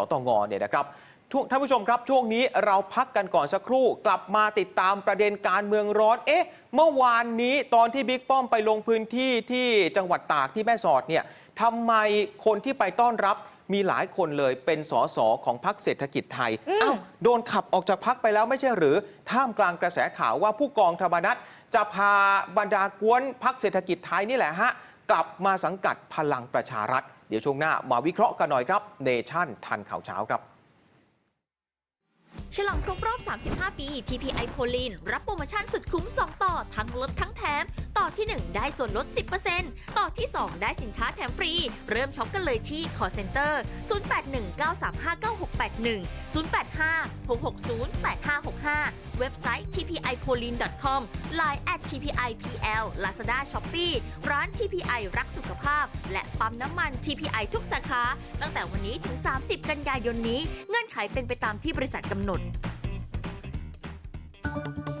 สตงเนี่ยนะครับทุกท่านผู้ชมครับช่วงนี้เราพักกันก่อนสักครู่ กลับมาติดตามประเด็นการเมืองร้อน เอ๊ะ เมื่อวานนี้ตอนที่บิ๊กป้อมไปลงพื้นที่ที่จังหวัดตากที่แม่สอดเนี่ยทำไมคนที่ไปต้อนรับมีหลายคนเลยเป็นสสของพรรคเศรษฐกิจไทยอ้าวโดนขับออกจากพักไปแล้วไม่ใช่หรือ ท่ามกลางกระแสข่าวว่าผู้กองธรรมนัฐจะพาบรรดากวนพรรคเศรษฐกิจไทยนี่แหละฮะกลับมาสังกัดพลังประชารัฐ เดี๋ยวช่วงหน้ามาวิเคราะห์กันหน่อยครับเนชั่นทันข่าวเช้าครับฉลองครบรอบ 35 ปี TPI โพลีนรับโปรโมชั่นสุดคุ้ม 2 ต่อ ทั้งลดทั้ง ต่อที่ 1 ได้ส่วนลด 10%ต่อที่ 2 ได้สินค้าแถมฟรี เริ่มช็อปกันเลยที่ call center 0819359681 085 660 8565 เว็บไซต์ tpipolin.com line at tpipl lazada shopee ร้าน TPI รักสุขภาพ และปั๊มน้ำมัน TPI ทุกสาขา ตั้งแต่วันนี้ถึง 30 กันยายนนี้ เงื่อนไขเป็นไปตามที่บริษัทกำหนดก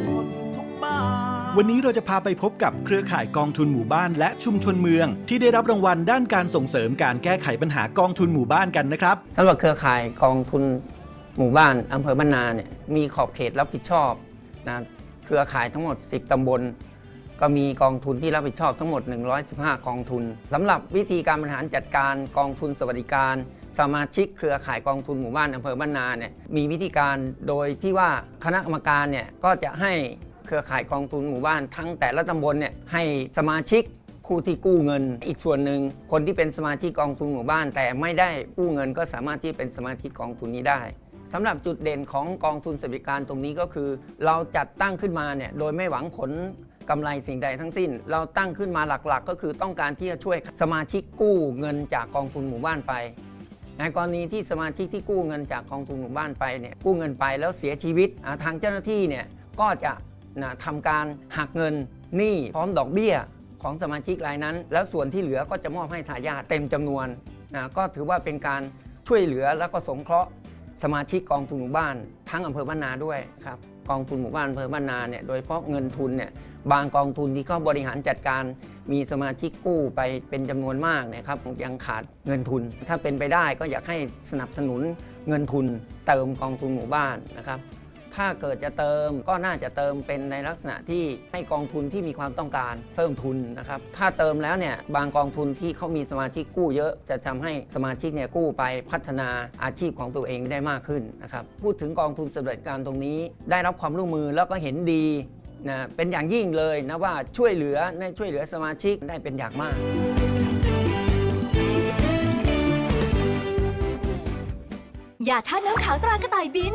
เพื่อทุกคนทุกบ้าน วันนี้เราจะพาไปพบกับเครือข่ายกองทุนหมู่บ้านและชุมชนเมือง ที่ได้รับรางวัลด้านการส่งเสริมการแก้ไขปัญหากองทุนหมู่บ้านกันนะครับ สำหรับเครือข่ายกองทุนหมู่บ้านอำเภอบ้านนาเนี่ยมีขอบเขตรับผิดชอบนะเครือข่ายทั้งหมด 10 ตำบล ก็มีกองทุนที่รับผิดชอบทั้งหมด 115 กองทุนสำหรับวิธีการบริหารจัดการกองทุนสวัสดิการ สมาชิกเครือข่ายกองทุนหมู่บ้านอำเภอบ้านนาเนี่ยมีวิธีการโดยที่ว่าคณะกรรมการเนี่ยก็จะให้เครือข่ายกองทุนหมู่บ้านทั้งแต่ละตำบลเนี่ยให้สมาชิกผู้ที่กู้เงิน อีกส่วนหนึ่งคนที่เป็นสมาชิกกองทุนหมู่บ้าน แต่ไม่ได้กู้เงินก็สามารถที่เป็นสมาชิกกองทุนนี้ได้สำหรับจุดเด่นของกองทุนสวัสดิการตรงนี้ก็คือ เราจัดตั้งขึ้นมาเนี่ยโดยไม่หวังผลกำไรสิ่งใดทั้งสิ้น เราตั้งขึ้นมาหลักๆ ก็คือต้องการที่จะช่วยสมาชิกกู้เงินจากกองทุนหมู่บ้านไป ในกรณีที่สมาชิกที่กู้เงินจากกองทุนหมู่บ้านไปเนี่ยกู้เงินไปแล้วเสียชีวิตทางเจ้าหน้าที่เนี่ยก็จะนะทำการหักเงินหนี้พร้อมดอกเบี้ยของสมาชิกรายนั้น แล้วส่วนที่เหลือก็จะมอบให้ทายาทเต็มจำนวนนะก็ถือว่าเป็นการช่วยเหลือแล้วก็สงเคราะห์ สมาชิกกองทุนหมู่บ้านทั้งอำเภอบ้านนาด้วยครับกองทุนหมู่บ้านอำเภอบ้านนาเนี่ยโดยเฉพาะเงินทุนเนี่ยบางกองทุนที่เขาบริหารจัดการมีสมาชิกกู้ไปเป็นจำนวนมากนะครับยังขาดเงินทุน ถ้าเป็นไปได้ก็อยากให้สนับสนุนเงินทุนเติมกองทุนหมู่บ้านนะครับ ถ้าเกิดจะเติมก็น่าจะเติมเป็นในลักษณะที่ให้กองทุนที่มีความต้องการเพิ่มทุนนะครับ ถ้าเติมแล้วเนี่ยบางกองทุนที่เขามีสมาชิกกู้เยอะจะทำให้สมาชิกเนี่ยกู้ไปพัฒนาอาชีพของตัวเองได้มากขึ้นนะครับพูดถึงกองทุนสำเร็จการตรงนี้ ได้รับความร่วมมือแล้วก็เห็นดีนะเป็นอย่างยิ่งเลยนะว่าช่วยเหลือในช่วยเหลือสมาชิกได้เป็นอย่างมากยาท่าน้ำขาวตรากระต่ายบิน